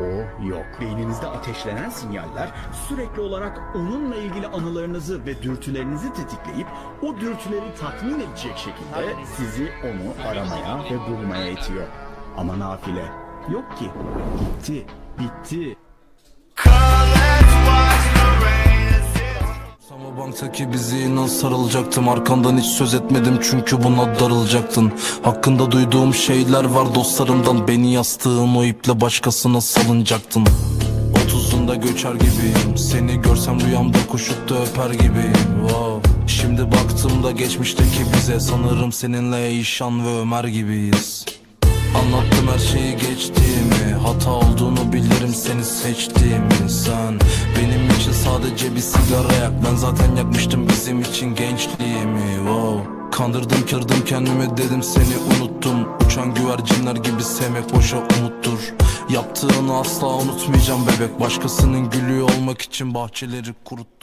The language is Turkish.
o yok. Beyninizde ateşlenen sinyaller sürekli olarak onunla ilgili anılarınızı ve dürtülerinizi tetikleyip o dürtüleri tatmin edecek şekilde sizi onu aramaya ve bulmaya itiyor. Ama nafile yok ki. Gitti, bitti. Sama banktaki bizi inan sarılacaktım. Arkandan hiç söz etmedim çünkü buna darılacaktın. Hakkında duyduğum şeyler var dostlarımdan. Beni yastığın o iple başkasına salınacaktın. Otuzunda göçer gibiyim. Seni görsem rüyamda koşup da öper gibiyim. Wow. Şimdi baktığımda geçmişteki bize Sanırım seninle İşan ve Ömer gibiyiz Anlattım her şeyi geçtiğimi. Hata olduğunu bilirim seni seçtiğimi Sen benim için sadece bir sigara yak. Ben zaten yakmıştım bizim için gençliğimi. Wow. Kandırdım kırdım kendimi dedim seni unuttum. Uçan güvercinler gibi sevmek boşa umuttur Yaptığını asla unutmayacağım bebek. Başkasının gülü olmak için bahçeleri kuruttun